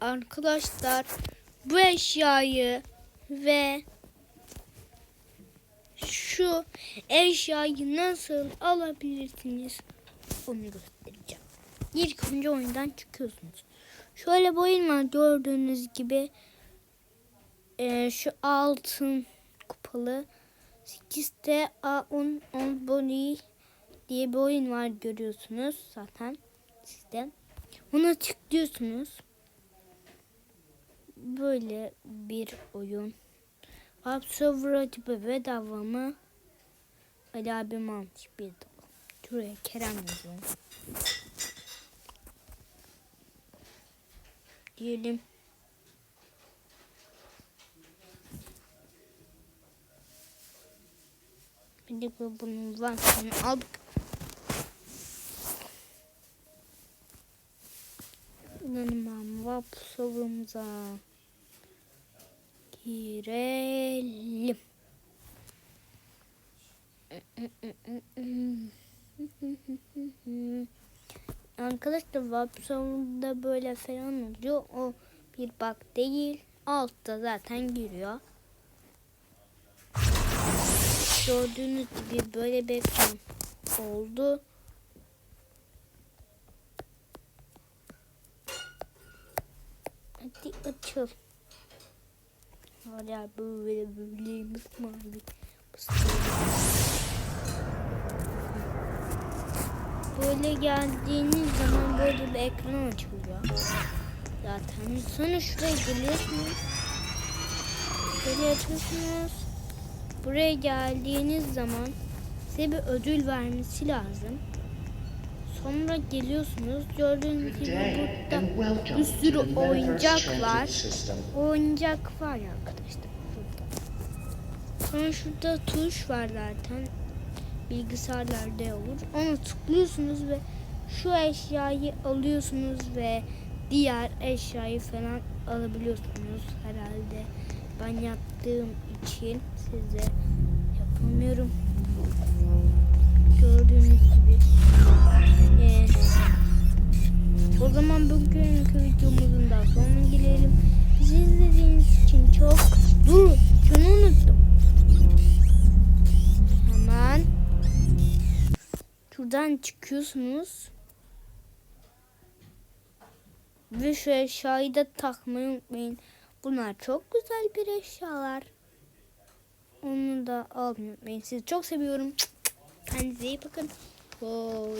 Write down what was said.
arkadaşlar bu eşyayı ve şu eşyayı nasıl alabilirsiniz onu göstereceğim. İlk önce oyundan çıkıyorsunuz. Şöyle bir oyun var gördüğünüz gibi Ee, şu altın kupalı 8'te A10 on diye bir oyun var görüyorsunuz zaten sizde. Ona tıklıyorsunuz. Böyle bir oyun. Server açıp bedava mı? Ali abim almış bir de. Şuraya Kerem yazıyorum. Diyelim. Bir de bu- bunun vaktini aldık. Vap savumuza girelim. Arkadaşlar savunda böyle falan oluyor. O bir bug değil. Altta zaten giriyor. Gördüğünüz gibi böyle bir oldu. Hadi açıl. Hala böyle böyle mavi. Böyle geldiğiniz zaman böyle bir ekran açılıyor. Zaten sonra şuraya geliyorsunuz. Böyle yapıyorsunuz. Buraya geldiğiniz zaman size bir ödül vermesi lazım. Sonra geliyorsunuz. Gördüğünüz gibi burada bir sürü oyuncak var. Oyuncak var arkadaşlar burada. Sonra şurada tuş var zaten. Bilgisayarlarda olur. Onu tıklıyorsunuz ve şu eşyayı alıyorsunuz ve diğer eşyayı falan alabiliyorsunuz herhalde. Ben yaptığım için size yapamıyorum. O zaman bugünkü videomuzun da sonuna gelelim. Bizi izlediğiniz için çok dur şunu unuttum. Hemen şuradan çıkıyorsunuz. Ve şu eşyayı da takmayı unutmayın. Bunlar çok güzel bir eşyalar. Onu da almayı unutmayın. Sizi çok seviyorum. Kendinize iyi bakın. Kal.